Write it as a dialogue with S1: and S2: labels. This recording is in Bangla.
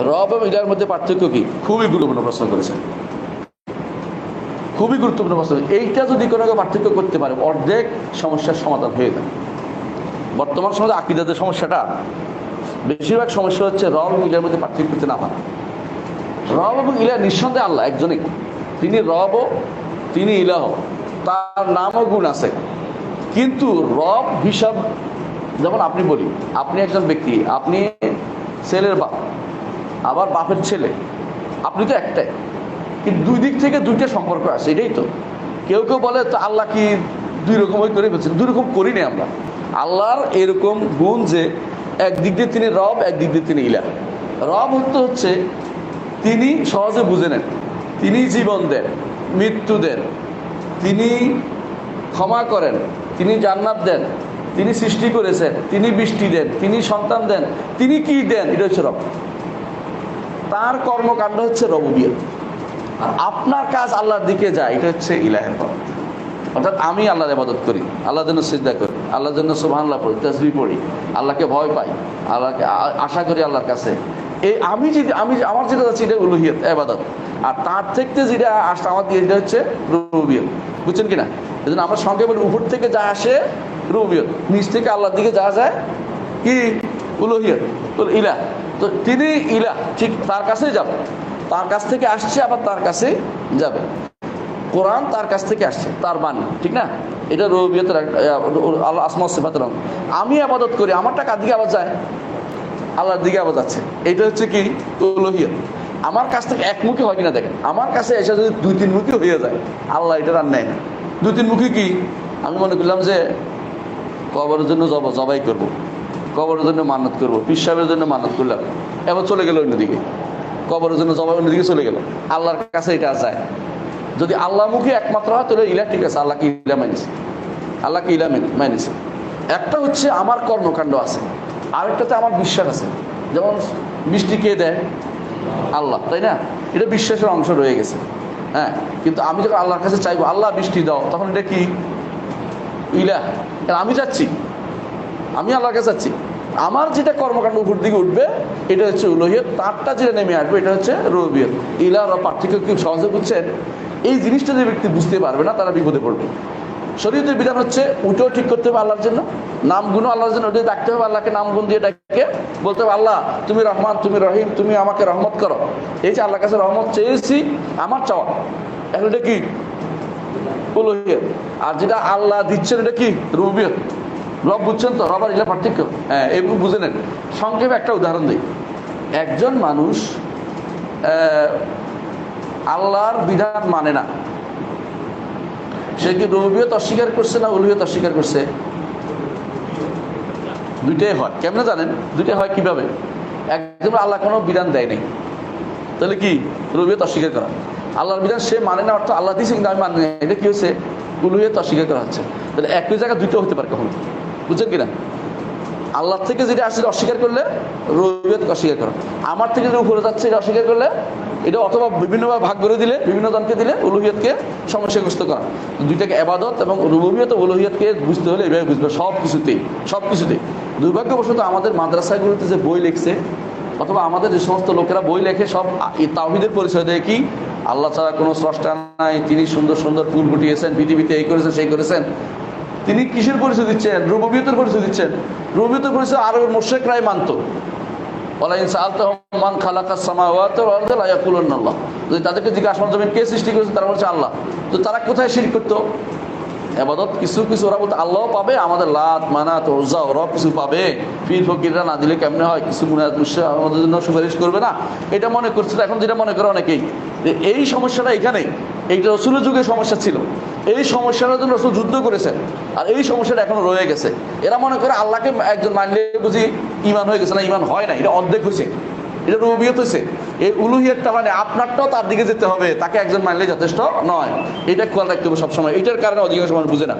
S1: রব এবং ইলার মধ্যে পার্থক্য কি? খুবই গুরুত্বপূর্ণ প্রশ্ন করেছেন। খুবই গুরুত্বপূর্ণ প্রশ্ন। এইটা যদি কোনো পার্থক্য করতে পারে, অর্ধেক সমস্যার সমাধান হয়ে যায় বর্তমান সমাজে আকিদাদের সমস্যাটা বেশিরভাগ সমস্যা হচ্ছে রব এবং ইলার মধ্যে পার্থক্য করতে না পারা। রব এবং ইলা নিঃসন্দেহে আল্লাহ একজনই। তিনি রব, তিনি ইলাহ। তার নাম ও গুণ আছে। কিন্তু রব হিসাব, যেমন আপনি বলি, আপনি একজন ব্যক্তি, আপনি ছেলের বাপ আবার বাপের ছেলে। আপনি তো একটাই। কিন্তু দুই দিক থেকে দুইটা সম্পর্ক আছে, এটাই তো। কেউ কেউ বলে, তো আল্লাহ কি দুই ওই করে ফেলছেন? দুই রকম করি না আমরা। আল্লাহর এরকম গুণ যে একদিক দিয়ে তিনি রব একদিক দিয়ে তিনি ইলা রব হতে হচ্ছে তিনি সহজে বুঝে নেন, তিনি জীবন দেন, মৃত্যু দেন, তিনি ক্ষমা করেন, তিনি জান্নাত দেন, তিনি সৃষ্টি করেছেন, তিনি বৃষ্টি দেন, তিনি সন্তান দেন, তিনি কি দেন? এটা হচ্ছে রব। তার কর্মকাণ্ড হচ্ছে রবুবিয়ত। আর আপনার কাজ আল্লাহর দিকে যায়, এটা হচ্ছে ইলাহের পথ। অর্থাৎ আমি আল্লাহর ইবাদত করি, আল্লাহর জন্য সিদ্ধা করি, আল্লাহর জন্য সুবহানাল্লাহ পড়ি তসবি পড়ি, আল্লাহকে ভয় পাই, আল্লাহকে আশা করি আল্লাহর কাছে। এই আমি যদি আমি আমার যেটা যাচ্ছি এটা উলুহিয়ত এবাদত আর তার থেকে যেটা আসছে আমার দিয়ে এটা হচ্ছে রুবিয়ত। বুঝছেন কি না এই জন্য আমরা সঙ্গে বলি উপর থেকে যা আসে, রুবিয়ত। নিচ থেকে আল্লাহর দিকে যা যায়, কি? উলুহিয়ত ইলা তো তিনি ইলা ঠিক তার কাছেই যাবে। তার কাছ থেকে আসছে, আবার তার কাছে যাবে। কোরআন তার কাছ থেকে আসছে, তার বাণী, ঠিক না? এটা রবিয়তের আল্লাহ আসমা। আমি আবাদত করি আমার টাকা দিকে আবার যায়? আল্লাহর দিকে আবার যাচ্ছে এটা হচ্ছে কি? উলুহিয়ত আমার কাছ থেকে একমুখী হয় কিনা দেখেন। আমার কাছে এসে যদি দুই, তিন মুখী হয়ে যায়, আল্লাহ এটা আর নেয় না। দুই, তিন মুখী কি? আমি মনে করলাম যে কবরের জন্য জব জবাই করব। কবরের জন্য মানত করব, পীর সাহেবের জন্য মানত করলাম। এবার চলে গেল অন্যদিকে। কবরের জন্য জবাই অন্যদিকে চলে গেল। আল্লাহর কাছে এটা যায়। যদি আল্লাহ আল্লাহমুখী একমাত্র হয়, তাহলে ইলা ঠিক আছে আল্লাহকে ইলা মানিস আল্লাহকে ইলা মানিছে একটা হচ্ছে আমার কর্মকাণ্ড আছে, আরেকটাতে আমার বিশ্বাস আছে। যেমন বৃষ্টি কে দেয়? আল্লাহ, তাই না? এটা বিশ্বাসের অংশ রয়ে গেছে। হ্যাঁ কিন্তু আমি যখন আল্লাহর কাছে চাইব, আল্লাহ বৃষ্টি দাও, তখন এটা কি? ইলা। আমি যাচ্ছি আমি আল্লাহর কাছে যাচ্ছি। আমার যেটা কর্মকাণ্ড উপর দিকে উঠবে, এটা হচ্ছে উলোহিয়ত, তারটা যেটা নেমে আসবে, এটা হচ্ছে রবিয়ত। ইলা আর পার্থক্য কি সহজে বুঝছেন? এই জিনিসটা যে ব্যক্তি বুঝতে পারবে না, তারা বিপদে পড়বে। শরীয়তের বিধান হচ্ছে উঠেও ঠিক করতে হবে আল্লাহর জন্য নাম গুণ আল্লাহর জন্য ওটা ডাকতে হবে আল্লাহকে নাম গুণ দিয়ে ডাকে, বলতে হবে, আল্লাহ, তুমি রহমান, তুমি রহিম, তুমি আমাকে রহমত করো। এই যে আল্লাহর কাছে রহমত চেয়েছি, আমার চাওয়া। এখন এটা কি? আর যেটা আল্লাহ দিচ্ছেন, এটা কি? রুবিয়ত। রব বুঝছেন তো? রবার ইলা পার্থক্য। হ্যাঁ এগুলো বুঝে নেন। সংক্ষেপে একটা উদাহরণ দিই। একজন মানুষ আল্লাহর বিধান মানে না। সে কি রবিয়ত অস্বীকার করছে না উলুহিয়ত অস্বীকার করছে? দুইটাই হয়। কেমনে জানেন? দুইটাই হয় কীভাবে? একদম আল্লাহ কোনো বিধান দেয় নাই। তাহলে কি? রবিয়ত অস্বীকার করা। আল্লাহর বিধান সে মানে না, অর্থ আল্লাহ দিয়েছে কিন্তু আমি মানি না। এটা কি হচ্ছে উলুহিয়ত অস্বীকার করা হচ্ছে। তাহলে একই জায়গায় দুটো হতে পারে কখন? বুঝছেন কিনা? আল্লাহ থেকে যেটা আসছে অস্বীকার করলে রবিয়তকে অস্বীকার করা। আমার থেকে যেটা উপরে যাচ্ছে এটা অস্বীকার করলে এটা অথবা বিভিন্নভাবে ভাগ করে দিলে, বিভিন্ন জনকে দিলে উলুহিয়তকে সমস্যাগ্রস্ত করা। দুইটাকে এবাদত এবং রুবিয়ত উলুহিয়তকে বুঝতে হলে এভাবে বুঝবে সব কিছুতেই সব কিছুতেই দুর্ভাগ্যবশত আমাদের মাদ্রাসাগুলোতে যে বই লিখছে অথবা আমাদের যে সমস্ত লোকেরা বই লেখে, সব এই তাওহিদের পরিচয় দেয় কি? আল্লাহ ছাড়া কোনো স্রষ্টা নাই, তিনি সুন্দর সুন্দর ফুল ফুটিয়েছেন, পৃথিবীতে এই করেছেন, সেই করেছেন। তিনি কিসের পরিচয় দিচ্ছেন? রুবিয়তের পরিচয় দিচ্ছেন। রুবিয়তের পরিচয় আরও মোশেকরাই মানত। মান খালাকাস সামাওয়াতি আল্লাহ যদি তাদেরকে জিজ্ঞাসা জমিন কে সৃষ্টি করেছে, তারা বলছে আল্লাহ। তো তারা কোথায় শিরক করতো? এবাদত কিছু কিছু ওরা বলতো আল্লাহ পাবে, আমাদের লাত মানাত ওজা ওরাও কিছু পাবে। পীর, ফকিররা না দিলে কেমনে হয়? কিছু মুনাত মুসা আমাদের জন্য সুপারিশ করবে না? এটা মনে করছিল এখন যেটা মনে করে অনেকেই। যে এই সমস্যাটা এখানেই। এইটা রসুলের যুগে সমস্যা ছিল, এই সমস্যার জন্য রসুল যুদ্ধ করেছেন, আর এই সমস্যাটা এখনও রয়ে গেছে। এরা মনে করে আল্লাহকে একজন মানলে বুঝি ইমান হয়ে গেছে না ইমান হয় না এটা অর্ধেক হয়েছে, এটা রুবিয়ত হয়েছে। এই উলুহিয়তটা মানে আপনারটাও তার দিকে যেতে হবে, তাকে একজন মানলে যথেষ্ট নয়। এটা খেয়াল রাখতে হবে সবসময়, এটার কারণে অধিকাংশ মানুষ বুঝে না।